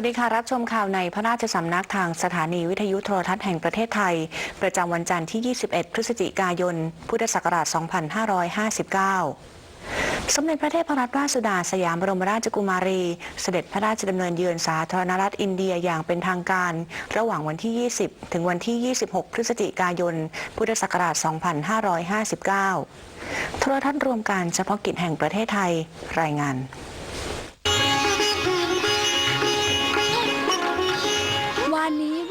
สวัสดีค่ะ รับชมข่าวในพระราชสำนักทางสถานีวิทยุโทรทัศน์แห่งประเทศไทย ประจำวันจันทร์ที่ 21 พฤศจิกายน พุทธศักราช 2559สมเด็จพระเทพรัตนราชสุดาสยามบรมราชกุมารี เสด็จพระราชดำเนินเยือนสาธารณรัฐอินเดียอย่างเป็นทางการ ระหว่างวันที่ 20 ถึงวันที่ 26 พฤศจิกายน พุทธศักราช 2559 โทรทัศน์รวมการเฉพาะกิจแห่งประเทศไทยรายงาน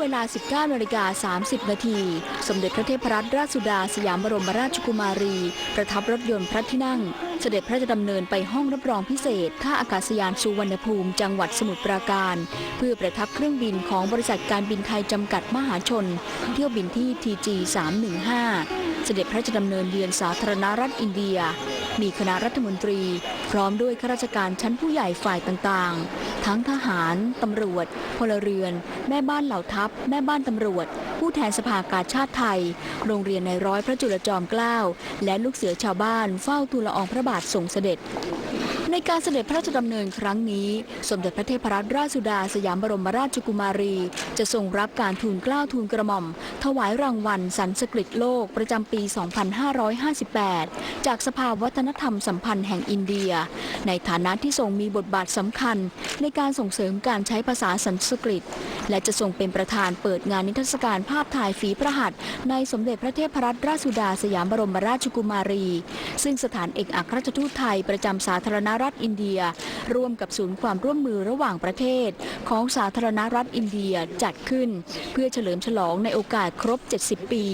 วันนี้เวลา 19นาฬิกา30 นาที สมเด็จพระเทพรัตนราชสุดา สยามบรมราชกุมารี ประทับรถยนต์พระที่นั่ง เสด็จพระราชดำเนินไปห้องรับรองพิเศษ ท่าอากาศยานสุวรรณภูมิ จังหวัดสมุทรปราการ เพื่อประทับเครื่องบินของบริษัทการบินไทยจำกัดมหาชน เที่ยวบินที่ TG 315 เสด็จพระราชดำเนินเยือนสาธารณรัฐอินเดีย มีคณะรัฐมนตรี พร้อมด้วยข้าราชการชั้นผู้ใหญ่ฝ่ายต่างๆ ทั้งทหาร ตำรวจ พลเรือน แม่บ้านเหล่าทัพ แม่บ้านตำรวจ ผู้แทนสภากาชาติไทย โรงเรียนในร้อยพระจุลจอมเกล้า และลูกเสือชาวบ้านเฝ้าทูลละอองพระบาทส่งเสด็จ ในการเสด็จพระราชดำเนินครั้งนี้ สมเด็จพระเทพรัตนราชสุดาสยามบรมราชกุมารี จะทรงรับการทูลเกล้าทูลกระหม่อม ถวายรางวัลสันสกฤตโลกประจำปี 2558 จากสภาวัฒนธรรมสัมพันธ์แห่งอินเดีย ในฐานะที่ทรงมีบทบาทสำคัญ ในการส่งเสริมการใช้ภาษาสันสกฤต และจะทรงเป็นประธานเปิดงานนิทรรศการภาพถ่ายฝีพระหัตถ์ในสมเด็จพระเทพรัตนราชสุดาสยามบรมราชกุมารี ซึ่งสถานเอกอัครราชทูตไทยประจำสาธารณรัฐอินเดีย ร่วมกับศูนย์ความร่วมมือระหว่างประเทศ ของสาธารณรัฐอินเดียจัดขึ้น เพื่อเฉลิมฉลองในโอกาสครบ 70 ปี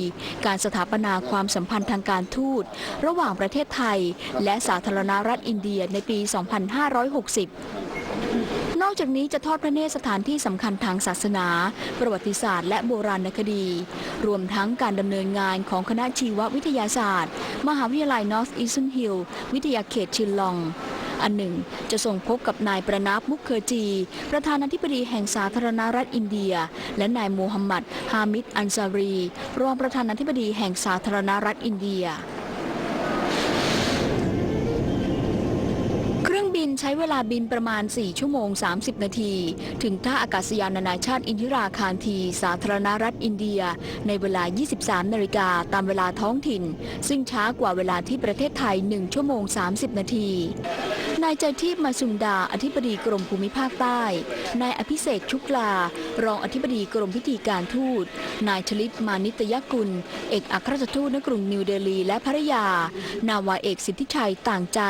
การสถาปนาความสัมพันธ์ทางการทูต ระหว่างประเทศไทย และสาธารณรัฐอินเดียในปี 2560นอกจากนี้จะทอดพระเนตรสถานที่สำคัญทางศาสนา ประวัติศาสตร์และโบราณคดี รวมทั้งการดำเนินงานของคณะชีววิทยาศาสตร์ มหาวิทยาลัย North Eastern Hill วิทยาเขตชิลลอง อันหนึ่ง จะส่งพบกับนายประนับมุขเคอร์จี ประธานาธิบดีแห่งสาธารณรัฐอินเดีย และนายมูฮัมหมัด ฮามิด อันซารี รองประธานาธิบดีแห่งสาธารณรัฐอินเดียเครื่องบินใช้เวลาบินประมาณ 4 ชั่วโมง 30 นาที ถึงท่าอากาศยานนานาชาติอินทิราคารที สาธารณรัฐอินเดีย ในเวลา 23 นาฬิกาตามเวลาท้องถิ่น ซึ่งช้ากว่าเวลาที่ประเทศไทย 1 ชั่วโมง 30 นาที นายใจทีพมาสุนดา อธิบดีกรมภูมิภาคใต้ นายอภิเษกชุกลา รองอธิบดีกรมพิธีการทูต นายชลิตมานิตยกุล เอกอัครราชทูตณกรุงนิวเดลีและภรรยา นาวาเอกสิทธิชัยต่างใจ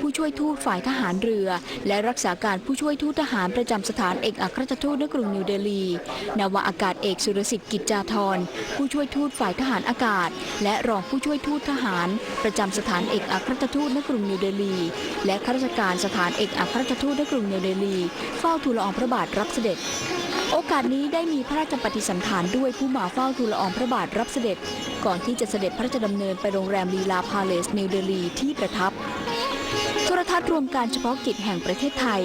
ผู้ช่วยทูตฝ่ายทหารเรือ และรักษาการผู้ช่วยทูตทหารประจำสถานเอกอัครราชทูตณกรุงนิวเดลี นาวาอากาศเอกสุรสิทธิ์กิจจาธร ผู้ช่วยทูตฝ่ายทหารอากาศ และรองผู้ช่วยทูตทหาร ประจำสถานเอกอัครราชทูตณกรุงนิวเดลี และข้าราชการสถานเอกอัครราชทูตณกรุงเนวเดลีเฝ้าทูลละอองพระบาทรับเสด็จ โอกาสนี้ได้มีพระราชปฏิสันถานด้วยผู้มาเฝ้าทูลละอองพระบาทรับเสด็จ ก่อนที่จะเสด็จพระราชดำเนินไปโรงแรมลีลาพาเลสเนวเดลีที่ประทับโทรทัศน์รวมการเฉพาะกิจแห่งประเทศไทย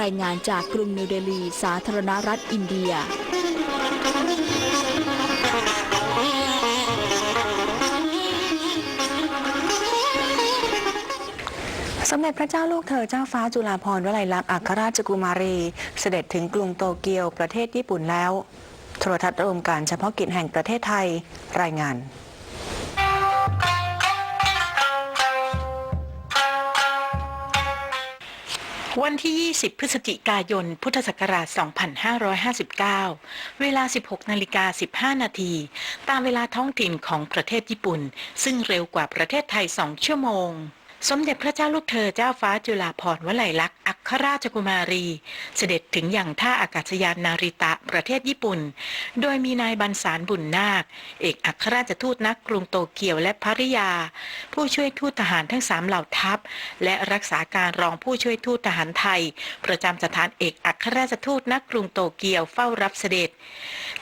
รายงานจากกรุงเนวเดลี สาธารณรัฐอินเดีย สมเด็จพระเจ้าลูกเธอเจ้าฟ้าจุฬาภรณ์วลัยลักษณ์อัครราชกุมารี เสด็จถึงกรุงโตเกียวประเทศญี่ปุ่นแล้ว โทรทัศน์รวมการเฉพาะกิจแห่งประเทศไทยรายงานวันที่ 20 พฤศจิกายน พุทธศักราช 2559 เวลา 16 นาฬิกา 15 นาที ตามเวลาท้องถิ่นของประเทศญี่ปุ่น ซึ่งเร็วกว่าประเทศไทย 2 ชั่วโมง สมเด็จพระเจ้าลูกเธอเจ้าฟ้าจุฬาภรณ์วลัยลักษณ์อัครราชกุมารี เสด็จถึงอย่างท่าอากาศยานนาริตะประเทศญี่ปุ่น โดยมีนายบันสารบุญนาค เอกอัครราชทูตนักกรุงโตเกียวและภริยา ผู้ช่วยทูตทหารทั้งสามเหล่าทัพ และรักษาการรองผู้ช่วยทูตทหารไทย ประจำสถานเอกอัครราชทูตนักกรุงโตเกียวเฝ้ารับเสด็จ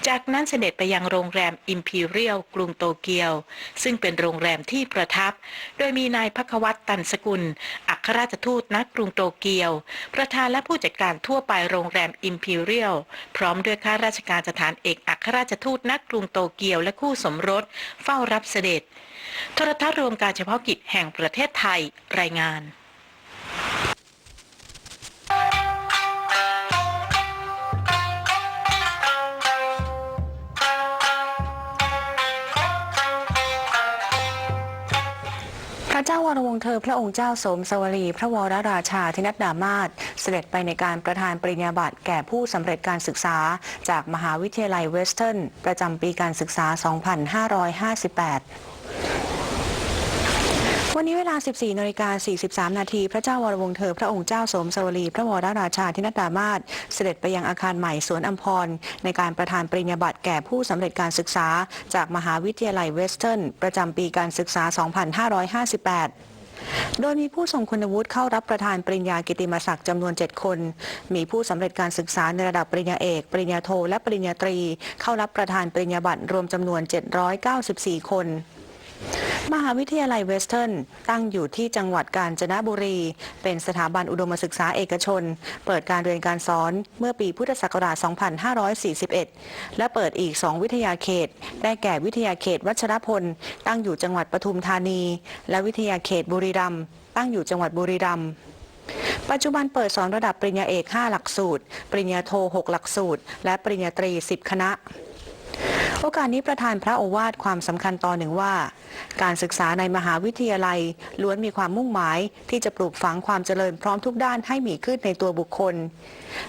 จากนั้นเสด็จไปยังโรงแรมอิมพีเรียลกรุงโตเกียว ซึ่งเป็นโรงแรมที่ประทับ โดยมีนายพักวัตตันสกุล อัครราชทูตนักกรุงโตเกียว ประธานและผู้จัดการทั่วไปโรงแรมอิมพีเรียล พร้อมด้วยข้าราชการสถานเอกอัครราชทูตนักกรุงโตเกียวและคู่สมรส เฝ้ารับเสด็จ โทรทัศน์รวมการเฉพาะกิจแห่งประเทศไทยรายงาน เจ้าวรวงเธอพระองค์เจ้าสมสวรี พระวรราชาธินัดดามาศเสด็จไปในการประทานปริญญาบัตรแก่ผู้สำเร็จการศึกษา จากมหาวิทยาลัยเวสเทิร์นประจำปีการศึกษา 2558 วันนี้เวลา 14นาฬิกา43 นาที พระเจ้าวรวงเธอ พระองค์เจ้าสมสวรี พระวรราชาธินัดดามาศเสด็จไปยังอาคารใหม่สวนอัมพร ในการประทานปริญญาบัตรแก่ผู้สำเร็จการศึกษา จากมหาวิทยาลัยเวสเทิร์น ประจำปีการศึกษา 2558โดยมีผู้ทรงคุณวุฒิเข้ารับประทานปริญญากิติมศักดิ์จำนวน 7 คน มีผู้สำเร็จการศึกษาในระดับปริญญาเอก ปริญญาโท และปริญญาตรี เข้ารับประทานปริญญาบัตรรวมจำนวน 794 คน มหาวิทยาลัยเวสเทิร์นตั้งอยู่ที่จังหวัดกาญจนบุรี เป็นสถาบันอุดมศึกษาเอกชน เปิดการเรียนการสอนเมื่อปีพุทธศักราช 2541 และเปิดอีก 2 วิทยาเขต ได้แก่วิทยาเขตวัชรพล ตั้งอยู่จังหวัดปทุมธานี และวิทยาเขตบุรีรัมย์ตั้งอยู่จังหวัดบุรีรัมย์ปัจจุบันเปิดสอนระดับปริญญาเอก 5 หลักสูตร ปริญญาโท 6 หลักสูตร และปริญญาตรี 10 คณะ โอกาสนี้ประธานพระโอวาทความสำคัญตอนหนึ่งว่า การศึกษาในมหาวิทยาลัยล้วนมีความมุ่งหมายที่จะปลูกฝังความเจริญพร้อมทุกด้านให้มีขึ้นในตัวบุคคล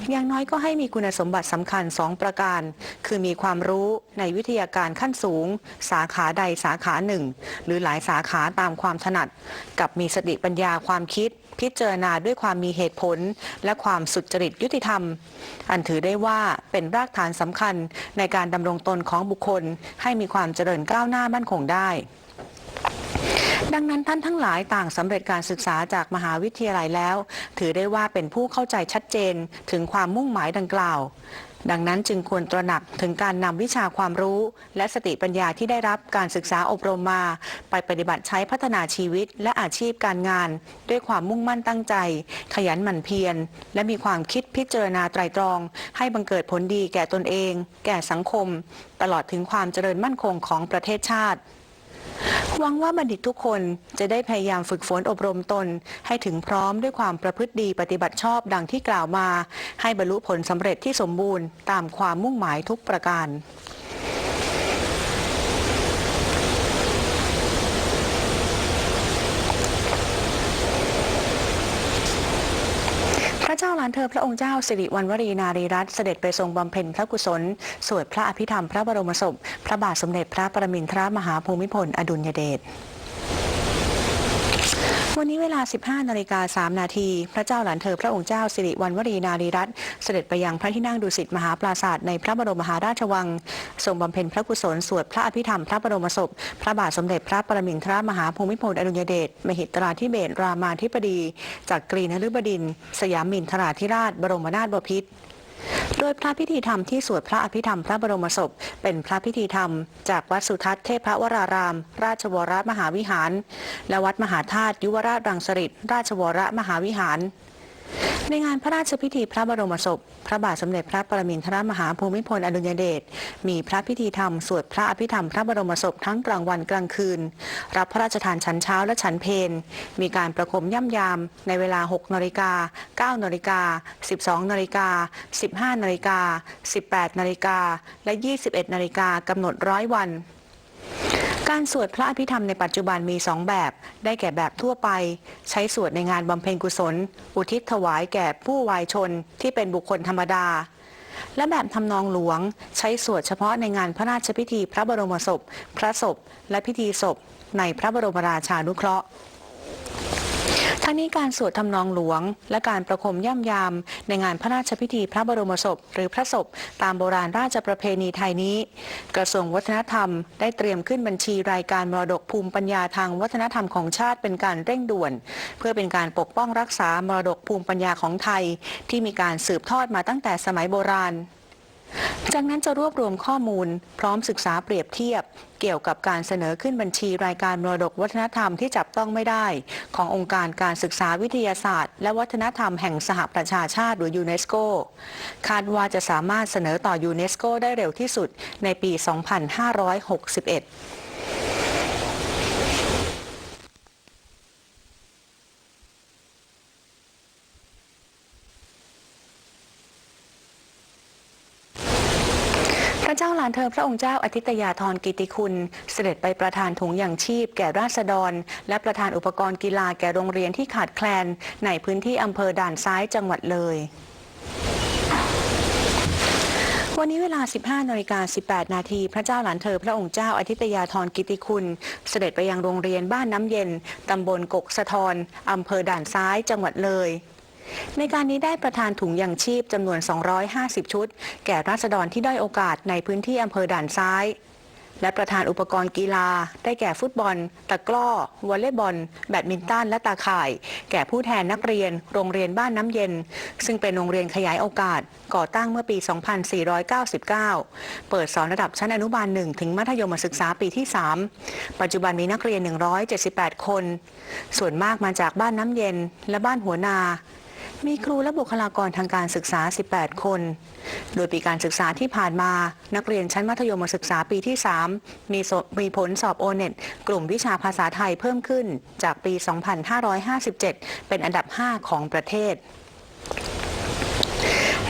อย่างน้อยก็ให้มีคุณสมบัติสำคัญ 2 ประการ คือมีความรู้ในวิทยาการขั้นสูง สาขาใดสาขาหนึ่ง หรือหลายสาขาตามความถนัด กับมีสติปัญญาความคิด พิจารณาด้วยความมีเหตุผล และความสุจริตยุติธรรม อันถือได้ว่าเป็นรากฐานสำคัญในการดำรงตนของบุคคล ให้มีความเจริญก้าวหน้ามั่นคงได้ดังนั้นท่านทั้งหลายต่างสำเร็จการศึกษาจากมหาวิทยาลัยแล้ว ถือได้ว่าเป็นผู้เข้าใจชัดเจนถึงความมุ่งหมายดังกล่าว ดังนั้นจึงควรตระหนักถึงการนำวิชาความรู้ และสติปัญญาที่ได้รับการศึกษาอบรมมา ไปปฏิบัติใช้พัฒนาชีวิตและอาชีพการงาน ด้วยความมุ่งมั่นตั้งใจ ขยันหมั่นเพียร และมีความคิดพิจารณาไตรตรอง ให้บังเกิดผลดีแก่ตนเอง แก่สังคม ตลอดถึงความเจริญมั่นคงของประเทศชาติ หวังว่าบัณฑิตทุกคนจะได้พยายามฝึกฝนอบรมตน ให้ถึงพร้อมด้วยความประพฤติดีปฏิบัติชอบดังที่กล่าวมา ให้บรรลุผลสำเร็จที่สมบูรณ์ตามความมุ่งหมายทุกประการ พระเจ้าหลานเธอพระองค์เจ้าสิริวัณวรีนารีรัตน์เสด็จไปทรงบำเพ็ญพระกุศล สวดพระอภิธรรมพระบรมศพ พระบาทสมเด็จพระประมินทรมหาภูมิพล อดุลยเดช วันนี้เวลา 15นาฬิกา3นาที พระเจ้าหลานเธอพระองค์เจ้าสิริวัณวรีนารีรัตน์เสด็จไปยังพระที่นั่งดุสิตมหาปราศาสตร์ในพระบรมมหาราชวังทรงบำเพ็ญพระกุศลสวดพระอภิธรรมพระบรมศพ พระบาทสมเด็จพระประมินทรมหาภูมิพลอดุลยเดชมหิตราธิเบศรามาธิบดีจากกรีนฤบดินทร์สยามมินทราธิราช บรมนาถบพิตร โดยพระพิธีธรรมที่สวดพระอภิธรรมพระบรมศพ เป็นพระพิธีธรรม จากวัดสุทัศน์เทพวราราม ราชวรมหาวิหาร และวัดมหาธาตุยุวราชรังสฤษราชวรมหาวิหาร ในงานพระราชพิธีพระบรมศพ พระบาทสมเด็จพระปรมินทรมหาภูมิพลอดุลยเดช มีพระพิธีธรรม สวดพระอภิธรรมพระบรมศพทั้งกลางวันกลางคืน รับพระราชทานฉันเช้าและฉันเพลมีการประคมย่ำยาม ในเวลา 6นาฬิกา9นาฬิกา12นาฬิกา15นาฬิกา18นาฬิกาและ 21นาฬิกากำหนดร้อยวัน การสวดพระอภิธรรมในปัจจุบันมีสองแบบ ได้แก่แบบทั่วไป ใช้สวดในงานบำเพ็ญกุศล อุทิศถวายแก่ผู้วายชนที่เป็นบุคคลธรรมดา และแบบทำนองหลวง ใช้สวดเฉพาะในงานพระราชพิธีพระบรมศพ พระศพ และพิธีศพ ในพระบรมราชานุเคราะห์ ทั้งนี้การสวดทำนองหลวง และการประคมย่ำยาม ในงานพระราชพิธีพระบรมศพ หรือพระศพ ตามโบราณราชประเพณีไทยนี้ กระทรวงวัฒนธรรม ได้เตรียมขึ้นบัญชีรายการมรดกภูมิปัญญาทางวัฒนธรรมของชาติเป็นการเร่งด่วน เพื่อเป็นการปกป้องรักษามรดกภูมิปัญญาของไทย ที่มีการสืบทอดมาตั้งแต่สมัยโบราณ จากนั้นจะรวบรวมข้อมูล พร้อมศึกษาเปรียบเทียบ เกี่ยวกับการเสนอขึ้นบัญชีรายการมรดกวัฒนธรรมที่จับต้องไม่ได้ ขององค์การการศึกษาวิทยาศาสตร์ และวัฒนธรรมแห่งสหประชาชาติหรือยูเนสโกคาดว่าจะสามารถเสนอต่อยูเนสโกได้เร็วที่สุดในปี 2561 พระอพระองค์เจ้าอาทิตยาธรกิติคุณ เสด็จไปประทานถุงอย่างชีพ แก่ราษฎร และประทานอุปกรณ์กีฬาแก่โรงเรียนที่ขาดแคลน ในพื้นที่อำเภอด่านซ้ายจังหวัดเลยวันนี้เวลา 15นาฬิกา18 นาที พระเจ้าหลานเธอ พระองค์เจ้าอาทิตยาธรกิติคุณ เสด็จไปยังโรงเรียนบ้านน้ำเย็น ตำบลกกสะทอนอำเภอด่านซ้าย จังหวัดเลย ในการนี้ได้ประทานถุงยังชีพจำนวน 250 ชุด แก่ราษฎรที่ได้อยโอกาสในพื้นที่อำเภอด่านซ้าย และประธานอุปกรณ์กีฬา ได้แก่ฟุตบอล ตะกร้อ วอลเลย์บอล แบดมินตัน และตาข่าย แก่ผู้แทนนักเรียน โรงเรียนบ้านน้ำเย็น ซึ่งเป็นโรงเรียนขยายโอกาส ก่อตั้งเมื่อปี 2499 เปิดสอนระดับชั้นอนุบาล 1 ถึงมัธยมศึกษาปีที่ 3 ปัจจุบันมีนักเรียน 178 คน ส่วนมากมาจากบ้านน้ำเย็น และบ้านหัวนา มีครูและบุคลากรทางการศึกษา 18 คน โดยปีการศึกษาที่ผ่านมา นักเรียนชั้นมัธยมศึกษาปีที่ 3 มีมีผลสอบโอเน็ตกลุ่มวิชาภาษาไทยเพิ่มขึ้นจากปี 2557 เป็นอันดับ 5 ของประเทศ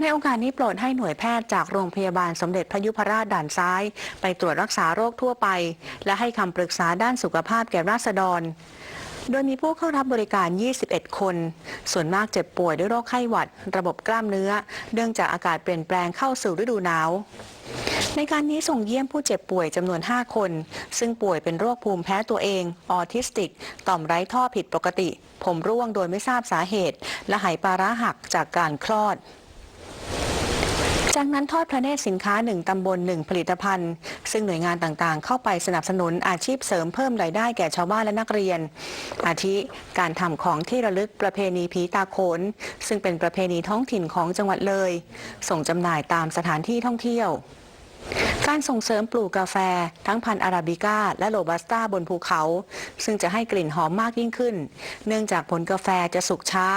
ในโอกาสนี้โปรดให้หน่วยแพทย์จากโรงพยาบาลสมเด็จพระยุพราชด่านซ้าย ไปตรวจรักษาโรคทั่วไป และให้คำปรึกษาด้านสุขภาพแก่ราษฎร โดยมีผู้เข้ารับบริการ 21 คน ส่วนมากเจ็บป่วยด้วยโรคไข้หวัด ระบบกล้ามเนื้อ เนื่องจากอากาศเปลี่ยนแปลงเข้าสู่ฤดูหนาว ในการนี้ส่งเยี่ยมผู้เจ็บป่วยจำนวน 5 คน ซึ่งป่วยเป็นโรคภูมิแพ้ตัวเอง ออทิสติก ต่อมไร้ท่อผิดปกติ ผมร่วงโดยไม่ทราบสาเหตุ และไหปลาร้าหักจากการคลอด จากนั้นทอดพระเนตรสินค้าหนึ่งตำบลหนึ่งผลิตภัณฑ์ ซึ่งหน่วยงานต่างๆ เข้าไปสนับสนุนอาชีพเสริมเพิ่มรายได้แก่ชาวบ้านและนักเรียน อาทิการทำของที่ระลึกประเพณีผีตาโขน ซึ่งเป็นประเพณีท้องถิ่นของจังหวัดเลย ส่งจำหน่ายตามสถานที่ท่องเที่ยวการส่งเสริมปลูกกาแฟ ทั้งพันธุ์อาราบิก้า และโรบัสต้าบนภูเขา ซึ่งจะให้กลิ่นหอมมากยิ่งขึ้น เนื่องจากผลกาแฟจะสุกช้า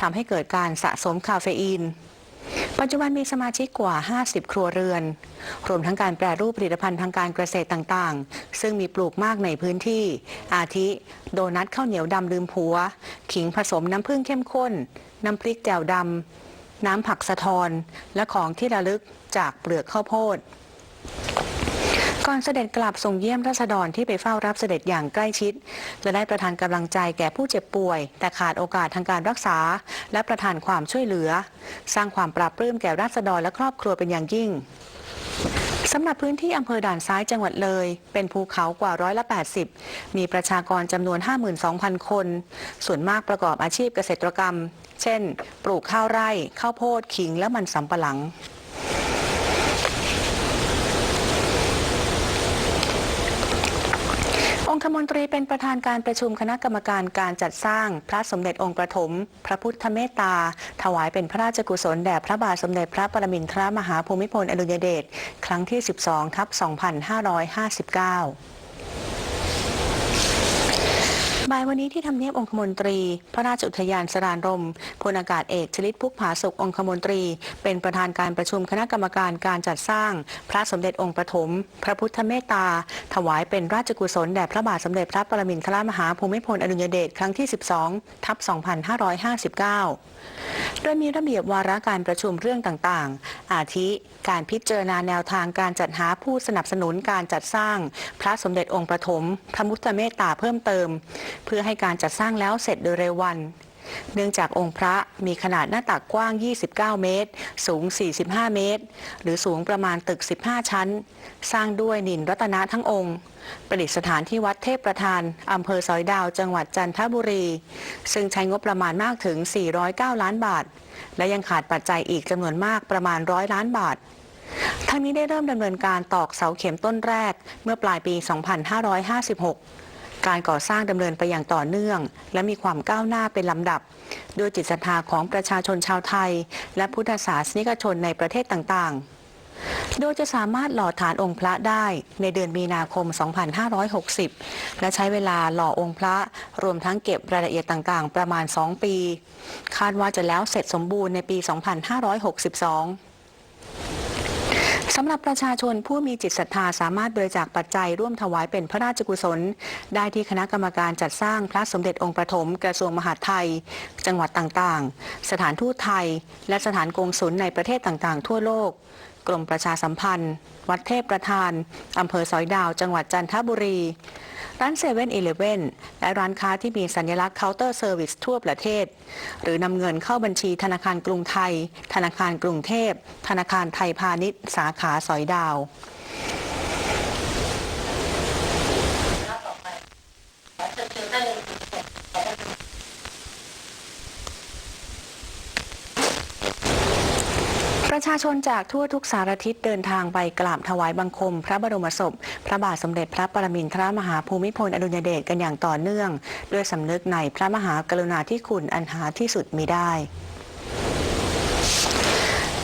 ทำให้เกิดการสะสมคาเฟอีน ปัจจุบันมีสมาชิกกว่า 50 ครัวเรือน รวมทั้งการแปรรูปผลิตภัณฑ์ทางการเกษตรต่างๆ ซึ่งมีปลูกมากในพื้นที่ อาทิ โดนัทข้าวเหนียวดำลืมผัว ขิงผสมน้ำผึ้งเข้มข้น น้ำพริกแจ่วดำ น้ำผักสะทอน และของที่ระลึกจากเปลือกข้าวโพด ก่อนเสด็จกลับส่งเยี่ยมราษฎรที่ไปเฝ้ารับเสด็จอย่างใกล้ชิด และได้ประทานกำลังใจแก่ผู้เจ็บป่วย แต่ขาดโอกาสทางการรักษา และประทานความช่วยเหลือ สร้างความปราบปลื้มแก่ราษฎรและครอบครัวเป็นอย่างยิ่งสำหรับพื้นที่อำเภอด่านซ้ายจังหวัดเลย เป็นภูเขากว่าร้อยละ 80 มีประชากรจำนวน 52,000 คน ส่วนมากประกอบอาชีพเกษตรกรรม เช่น ปลูกข้าวไร่ ข้าวโพด ขิงและมันสำปะหลัง อง คมนตรีเป็นประธานการประชุมคณะกรรมการการจัดสร้างพระสมเด็จองค์ประถม พระพุทธเมตตา ถวายเป็นพระราชกุศลแด่พระบาทสมเด็จพระปรมินทรมหาภูมิพลอดุลยเดชครั้งที่ 12 ทับ 2559 บ่ายวันนี้ที่ทำเนียบองคมนตรี พระราชอุทยานสรานรมพลอากาศเอกชลิตพุกผาสุกองคมนตรี เป็นประธานการประชุมคณะกรรมการการจัดสร้าง พระสมเด็จองค์ประถมพระพุทธเมตตา ถวายเป็นราชกุศลแด่พระบาทสมเด็จพระปรมินทรมหาภูมิพลอดุลยเดชครั้งที่ 12 ทับ 2559โดยมีระเบียบวาระการประชุมเรื่องต่างๆ อาทิ การพิจารณาแนวทางการจัดหาผู้สนับสนุนการจัดสร้าง พระสมเด็จองค์ประถม พระมุตเมตตาเพิ่มเติม เพื่อให้การจัดสร้างแล้วเสร็จโดยเร็ววัน เนื่องจากองค์พระมีขนาดหน้าตักกว้าง 29 เมตร สูง 45 เมตร หรือสูงประมาณตึก 15 ชั้น สร้างด้วยนินรัตนะทั้งองค์ ประดิษฐานที่วัดเทพประธาน อำเภอสอยดาว จังหวัดจันทบุรี ซึ่งใช้งบประมาณมากถึง 409 ล้านบาท และยังขาดปัจจัยอีกจำนวนมากประมาณร้อยล้านบาททั้งนี้ได้เริ่มดำเนินการตอกเสาเข็มต้นแรกเมื่อปลายปี 2556 การก่อสร้างดำเนินไปอย่างต่อเนื่อง และมีความก้าวหน้าเป็นลำดับด้วยจิตศรัทธาของประชาชนชาวไทย และพุทธศาสนิกชนในประเทศต่างๆ โดยจะสามารถหล่อฐานองค์พระได้ในเดือนมีนาคม 2560 และใช้เวลาหล่อองค์พระรวมทั้งเก็บรายละเอียดต่างๆ ประมาณ 2 ปี คาดว่าจะแล้วเสร็จสมบูรณ์ในปี 2562 สำหรับประชาชนผู้มีจิตศรัทธาสามารถบริจาคปัจจัยร่วมถวายเป็นพระราชกุศล ได้ที่คณะกรรมการจัดสร้างพระสมเด็จองค์ประถมกระทรวงมหาดไทย จังหวัดต่างๆ สถานทูตไทย และสถานกงศุลในประเทศต่างๆ ทั่วโลกกกรมประชาสัมพันธ์ วัดเทพประธานอำเภอสอยดาว จังหวัดจันทบุรี ร้านเซเว่นอีเลฟเว่นและร้านค้าที่มีสัญลักษณ์เคาน์เตอร์เซอร์วิสทั่วประเทศ หรือนำเงินเข้าบัญชีธนาคารกรุงไทย ธนาคารกรุงเทพ ธนาคารไทยพาณิชย์ สาขาสอยดาว ประชาชนจากทั่วทุกสารทิศเดินทางไปกราบถวายบังคม พระบรมศพ พระบาทสมเด็จพระปรมินทรมหาภูมิพลอดุลยเดชกันอย่างต่อเนื่อง ด้วยสำนึกในพระมหากรุณาธิคุณอันหาที่สุดมิได้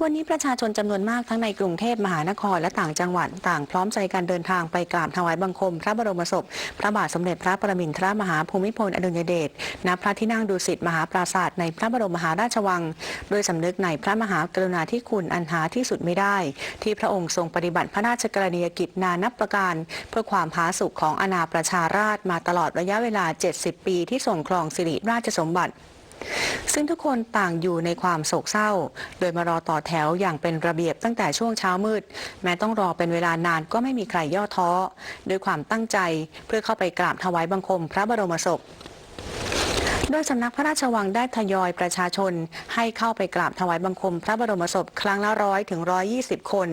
วันนี้ประชาชนจำนวนมากทั้งในกรุงเทพมหานครและต่างจังหวัดต่างพร้อมใจการเดินทางไปกราบถวายบังคม พระบรมศพ พระบาทสมเด็จพระปรมินทรมหาภูมิพลอดุลยเดชณพระที่นั่งดุสิตมหาปราศาสาทในพระบรมมหาราชวัง โดยสำนึกในพระมหากรุณาธิคุณอันหาที่สุดไม่ได้ ที่พระองค์ทรงปฏิบัติพระราชกรณียกิจนานับประการ เพื่อความผาสุกของอาณาประชาราชมาตลอดระยะเวลา 70 ปีที่ทรงครองสิริราชสมบัติ ซึ่งทุกคนต่างอยู่ในความโศกเศร้า โดยมารอต่อแถวอย่างเป็นระเบียบตั้งแต่ช่วงเช้ามืด แม้ต้องรอเป็นเวลานานก็ไม่มีใครย่อท้อ ด้วยความตั้งใจเพื่อเข้าไปกราบถวายบังคมพระบรมศพ โดยสำนักพระราชวังได้ทยอยประชาชน ให้เข้าไปกราบถวายบังคม พระบรมศพครั้งละร้อยถึงร้อยี่สิบคน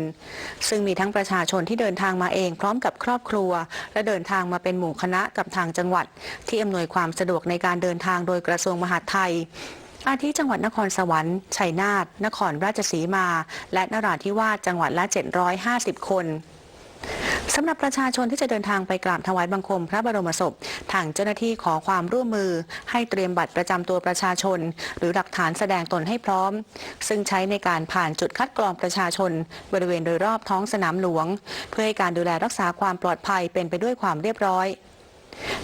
ซึ่งมีทั้งประชาชนที่เดินทางมาเองพร้อมกับครอบครัว และเดินทางมาเป็นหมู่คณะกับทางจังหวัด ที่อำนวยความสะดวกในการเดินทางโดยกระทรวงมหาดไทยอาทิจังหวัดนครสวรรค์ ชัยนาท นครราชสีมา และนราธิวาส จังหวัดละ 750 คน สำหรับประชาชนที่จะเดินทางไปกราบถวายบังคมพระบรมศพ ทางเจ้าหน้าที่ขอความร่วมมือ ให้เตรียมบัตรประจำตัวประชาชน หรือหลักฐานแสดงตนให้พร้อม ซึ่งใช้ในการผ่านจุดคัดกรองประชาชน บริเวณโดยรอบท้องสนามหลวง เพื่อให้การดูแลรักษาความปลอดภัยเป็นไปด้วยความเรียบร้อย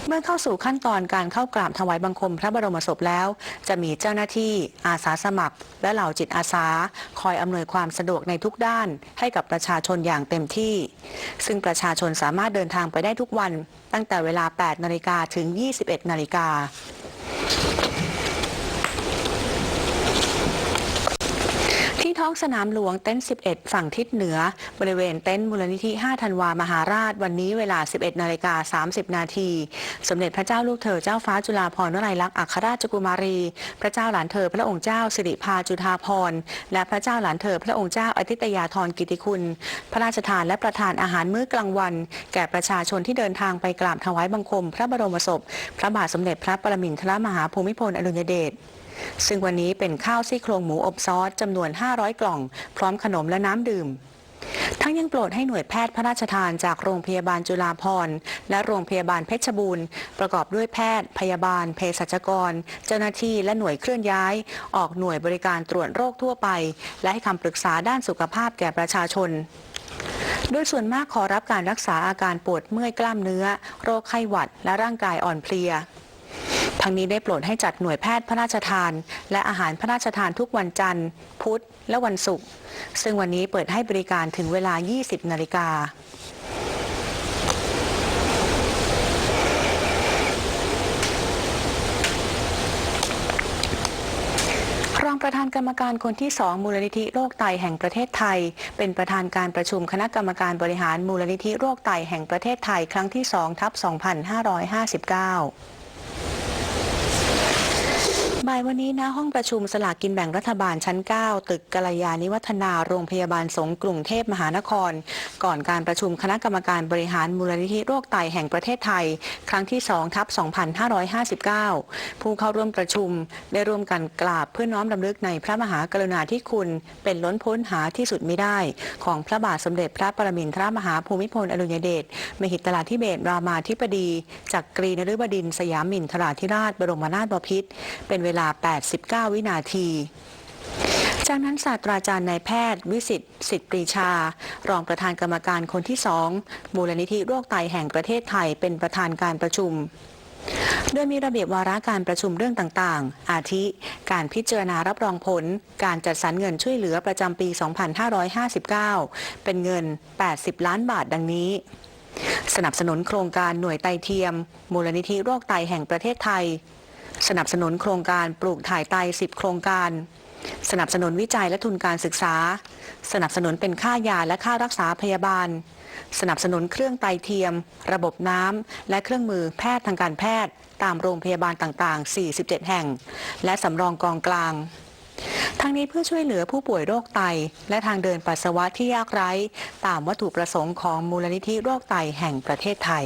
เมื่อเข้าสู่ขั้นตอนการเข้ากราบถวายบังคมพระบรมศพแล้ว จะมีเจ้าหน้าที่อาสาสมัคร และเหล่าจิตอาสา คอยอำนวยความสะดวกในทุกด้าน ให้กับประชาชนอย่างเต็มที่ ซึ่งประชาชนสามารถเดินทางไปได้ทุกวัน ตั้งแต่เวลา 8 นาฬิกาถึง 21 นาฬิกา ท้องสนามหลวงเต็นท์ 11 ฝั่งทิศเหนือ บริเวณเต็นท์มูลนิธิ 5 ธันวามหาราช วันนี้เวลา 11 นาฬิกา 30 นาที สมเด็จพระเจ้าลูกเธอเจ้าฟ้าจุฬาภรณ์วลัยลักษณ์อัครราชกุมารี พระเจ้าหลานเธอพระองค์เจ้าสิริพาจุฑาภรณ์และพระเจ้าหลานเธอพระองค์เจ้าอาทิตยาธรกิติคุณ พระราชทานและประทานอาหารมื้อกลางวัน แก่ประชาชนที่เดินทางไปกราบถวายบังคม พระบรมศพ พระบาทสมเด็จพระปรมินทรมหาภูมิพลอดุลยเดช ซึ่งวันนี้เป็นข้าวซี่โครงหมูอบซอสจำนวน 500 กล่อง พร้อมขนมและน้ำดื่ม ทั้งยังโปรดให้หน่วยแพทย์พระราชทานจากโรงพยาบาลจุฬาภรณ์และโรงพยาบาลเพชรบูรณ์ ประกอบด้วยแพทย์ พยาบาล เภสัชกร เจ้าหน้าที่และหน่วยเคลื่อนย้าย ออกหน่วยบริการตรวจโรคทั่วไป และให้คำปรึกษาด้านสุขภาพแก่ประชาชนโดยส่วนมากขอรับการรักษาอาการปวดเมื่อยกล้ามเนื้อ โรคไข้หวัด และร่างกายอ่อนเพลีย ทั้งนี้ได้โปรดให้จัดหน่วยแพทย์พระราชทาน และอาหารพระราชทานทุกวันจันทร์ พุธ และวันศุกร์ซึ่งวันนี้เปิดให้บริการถึงเวลา 20 นาฬิการองประธานกรรมการคนที่ 2 มูลนิธิโรคไตแห่งประเทศไทย เป็นประธานการประชุมคณะกรรมการบริหารมูลนิธิโรคไตแห่งประเทศไทย ครั้งที่2ทับ2559 บ่ายวันนี้ณห้องประชุมสลากกินแบ่งรัฐบาลชั้น 9 ตึกกัลยาณิวัฒนาโรงพยาบาลสงกรุงเทพมหานคร ก่อนการประชุมคณะกรรมการบริหารมูลนิธิโรคไตแห่งประเทศไทย ครั้งที่2ทับ2559 ผู้เข้าร่วมประชุมได้ร่วมกันกราบเพื่อน้อมรำลึกในพระมหากรุณาธิคุณ เป็นล้นพ้นหาที่สุดไม่ได้ ของพระบาทสมเด็จพระปรมินทรมหาภูมิพลอดุลยเดชมหิตลาธิเบศรรามาธิบดีจากกรีนฤบดินทร์สยามมินทราธิราชบรมนาถบพิตรเป็นเวลาา 89 วินาที จากนั้นศาสตราจารย์นายแพทย์ วิสิตสิทธิปรีชา รองประธานกรรมการคนที่สองมูลนิธิโรคไตแห่งประเทศไทยเป็นประธานการประชุมโดยมีระเบียบวาระการประชุมเรื่องต่างๆ อาทิ การพิจารณารับรองผล การจัดสรรเงินช่วยเหลือประจำปี 2559 เป็นเงิน 80 ล้านบาทดังนี้ สนับสนุนโครงการหน่วยไตเทียม มูลนิธิโรคไตแห่งประเทศไทย สนับสนุนโครงการปลูกถ่ายไต 10 โครงการ สนับสนุนวิจัยและทุนการศึกษา สนับสนุนเป็นค่ายาและค่ารักษาพยาบาล สนับสนุนเครื่องไตเทียม ระบบน้ำและเครื่องมือแพทย์ทางการแพทย์ ตามโรงพยาบาลต่างๆ 47 แห่ง และสำรองกองกลางทั้งนี้เพื่อช่วยเหลือผู้ป่วยโรคไต และทางเดินปัสสาวะที่ยากไร้ ตามวัตถุประสงค์ของมูลนิธิโรคไตแห่งประเทศไทย